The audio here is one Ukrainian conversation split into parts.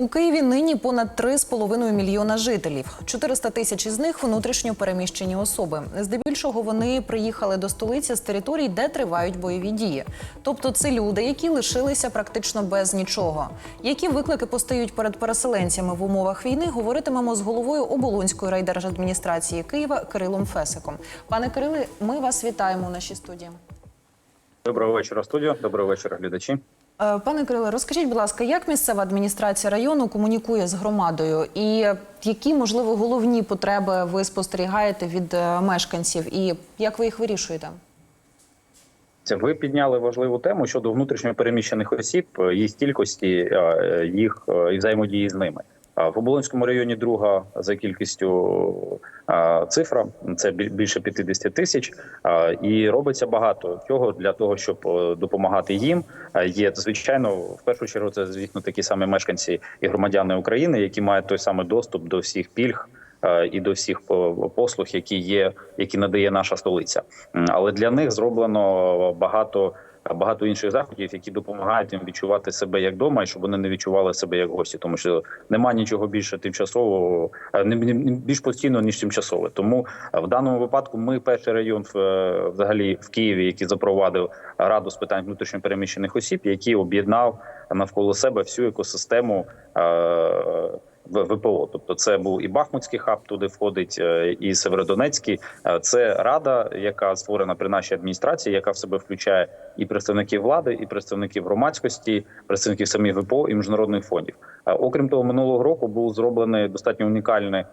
У Києві нині понад 3,5 мільйона жителів. 400 тисяч із них внутрішньо переміщені особи. Здебільшого вони приїхали до столиці з територій, де тривають бойові дії. Тобто це люди, які лишилися практично без нічого. Які виклики постають перед переселенцями в умовах війни? Говоритимемо з головою оболонської райдержадміністрації Києва Кирилом Фесиком. Пане Кириле, ми вас вітаємо у нашій студії. Доброго вечора, студію. Доброго вечора, глядачі. Е, Пане Кириле, розкажіть, будь ласка, як місцева адміністрація району комунікує з громадою, і які можливо головні потреби ви спостерігаєте від е, мешканців, і як ви їх вирішуєте? Ви підняли важливу тему щодо внутрішньо переміщених осіб, е, їх кількості, е, їх і взаємодії з ними. В Оболонському районі друга за кількістю е, цифра це біль- більше 50 тисяч, е, і робиться багато чого для того, щоб е, допомагати їм. Е, Є звичайно, в першу чергу, це звісно такі самі мешканці і громадяни України, які мають той самий доступ до всіх пільг. е, І до всіх послуг, які є, які надає наша столиця, але для них зроблено багато багато інших заходів, які допомагають їм відчувати себе як вдома, і щоб вони не відчували себе як гості, тому що нема нічого більше тимчасового, е, не більш постійно ніж тимчасове. Тому е, в даному випадку ми перший район е, взагалі в Києві, який запровадив раду з питань внутрішньопереміщених осіб, який об'єднав навколо себе всю екосистему. В- ВПО, тобто це був і Бахмутський хаб, туди входить е, і Северодонецький. Е, Це рада, яка створена при нашій адміністрації, яка в себе включає і представників влади, і представників громадськості, представників самих ВПО і міжнародних фондів. Е, Окрім того, минулого року був зроблений достатньо унікальний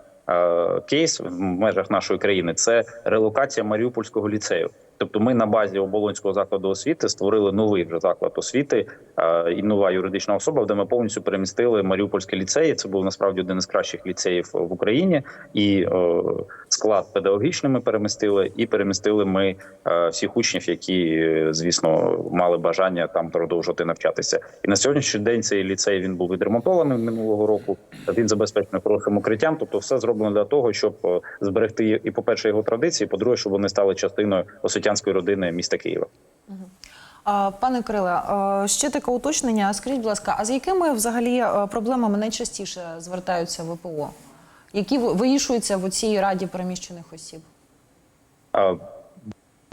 кейс в межах нашої країни. Це релокація Маріупольського ліцею. Тобто, ми на базі оболонського закладу освіти створили новий вже заклад освіти е, і нова юридична особа, де ми повністю перемістили Маріупольський ліцей. Це був насправді один із кращих ліцеїв в Україні, і е, склад педагогічний ми перемістили, і перемістили ми е, всіх учнів, які е, звісно мали бажання там продовжувати навчатися. І на сьогоднішній день цей ліцей він був відремонтований минулого року. Він забезпечений хорошим укриттям. Тобто, все зроблено для того, щоб е, зберегти і, по перше, його традиції, по друге, щоб вони стали частиною освітянської родини міста Києва. Пане Кириле, е, ще таке уточнення. Скажіть, будь ласка, а з якими взагалі е, проблемами найчастіше звертаються ВПО? Які ви- вирішуються в цій раді переміщених осіб? А,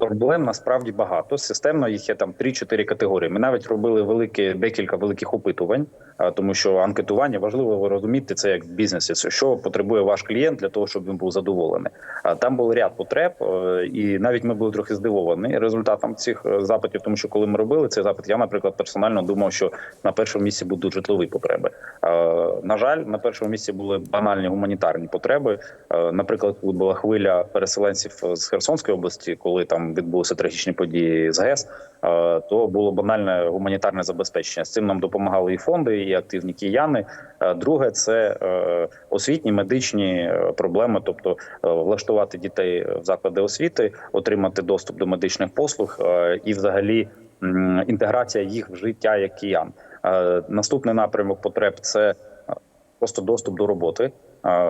Проблем насправді багато. Системно їх є там 3-4 категорії. Ми навіть робили великі декілька великих опитувань, тому що анкетування важливо розуміти це як бізнесі. Що потребує ваш клієнт для того, щоб він був задоволений. А там був ряд потреб, е, і навіть ми були трохи здивовані результатом цих е, запитів. Тому що коли ми робили цей запит, я, наприклад, персонально думав, що на першому місці будуть житлові потреби. На жаль, на першому місці були банальні гуманітарні потреби. Е, Наприклад, коли була хвиля переселенців з Херсонської області, коли там відбулися трагічні події з ГЕС, е, то було банальне гуманітарне забезпечення. З цим нам допомагали і фонди, і активні кияни. Е, Друге, це е, освітні медичні проблеми, тобто влаштувати дітей в заклади освіти, отримати доступ до медичних послуг і, взагалі, інтеграція їх в життя як киян. Наступний напрямок потреб це просто доступ до роботи.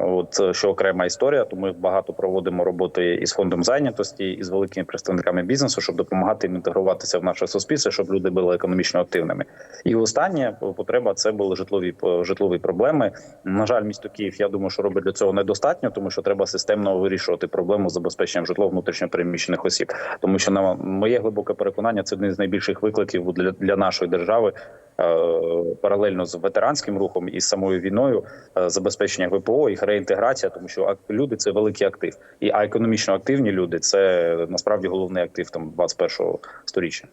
От е, що окрема історія, то ми багато проводимо роботи із фондом зайнятості і з великими представниками бізнесу, щоб допомагати їм інтегруватися в наше суспільство, щоб люди були економічно активними. І останнє потреба це були житлові житлові проблеми. На жаль, місто Київ, я думаю, що робить для цього недостатньо, тому що треба системно вирішувати проблему з забезпеченням житло внутрішньо переміщених осіб. Тому що на моє глибоке переконання, це один з найбільших викликів для, для нашої держави. Е, Паралельно з ветеранським рухом і самою війною е, забезпечення ВПО, їх реінтеграція, тому що люди це великий актив, і а економічно активні люди це насправді головний актив там 21-го сторіччя.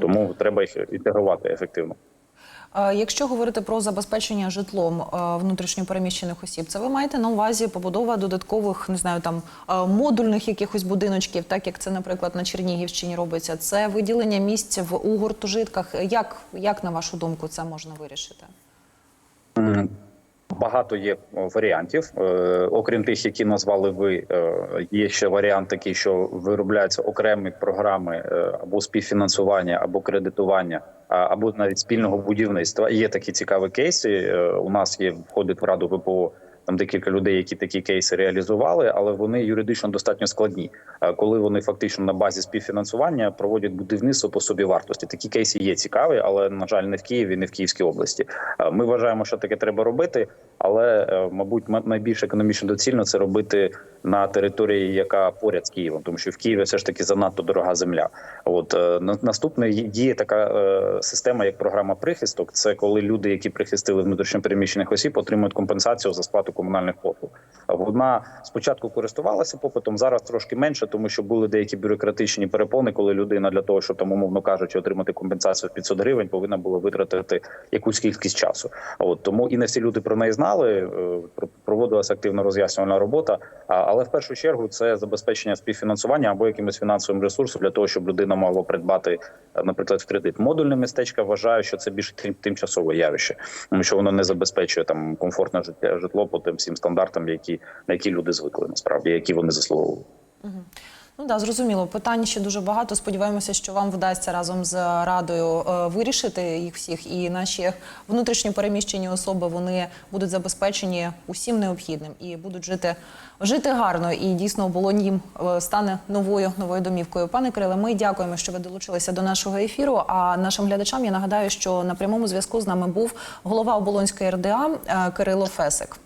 Тому треба їх інтегрувати ефективно. Якщо говорити про забезпечення житлом внутрішньопереміщених осіб, це ви маєте на увазі побудова додаткових, не знаю, там модульних якихось будиночків, так як це, наприклад, на Чернігівщині робиться. Це виділення місць в у гуртожитках. Як, як на вашу думку, це можна вирішити? Багато є варіантів, Е, окрім тих, які назвали ви. е, Є ще варіант такий, що виробляються окремі програми е, або співфінансування, або кредитування, або навіть спільного будівництва. Є такі цікаві кейси. Е, У нас є входить в раду ВПО там декілька людей, які такі кейси реалізували, але вони юридично достатньо складні. Е, Коли вони фактично на базі співфінансування проводять будівництво по собі вартості. Такі кейси є цікаві, але на жаль, не в Києві, не в Київській області. Е, Ми вважаємо, що таке треба робити, але е, мабуть, найбільш економічно доцільно це робити на території, яка поряд з Києвом, тому що в Києві все ж таки занадто дорога земля. От е, на- наступне діє така е, система, як програма прихисток. Це коли люди, які прихистили внутрішньопереміщених осіб, отримують компенсацію за сплату комунальних послуг. Вона спочатку користувалася попитом, зараз трошки менше, тому що були деякі бюрократичні перепони, коли людина для того, щоб там умовно кажучи, отримати компенсацію в 500 гривень, повинна була витратити якусь кількість часу. От тому і не всі люди про неї знали. Е, Проводилася активна роз'яснювальна робота. Але в першу чергу це забезпечення співфінансування або якимось фінансовим ресурсом для того, щоб людина могла придбати, е, наприклад, в кредит. Модульне містечко вважаю, що це більш тимчасове явище, тому що воно не забезпечує там комфортне життя житло по тим всім стандартам, які на які люди звикли, насправді, які вони заслуговують. Ну да, зрозуміло. Питань ще дуже багато. Сподіваємося, що вам вдасться разом з радою е, вирішити їх всіх. І наші внутрішньо переміщені особи вони будуть забезпечені усім необхідним і будуть жити, жити гарно. І дійсно оболонь їм е, стане новою новою домівкою. Пане Кириле, ми дякуємо, що ви долучилися до нашого ефіру. А нашим глядачам я нагадаю, що на прямому зв'язку з нами був голова Оболонської РДА е, Кирило Фесик.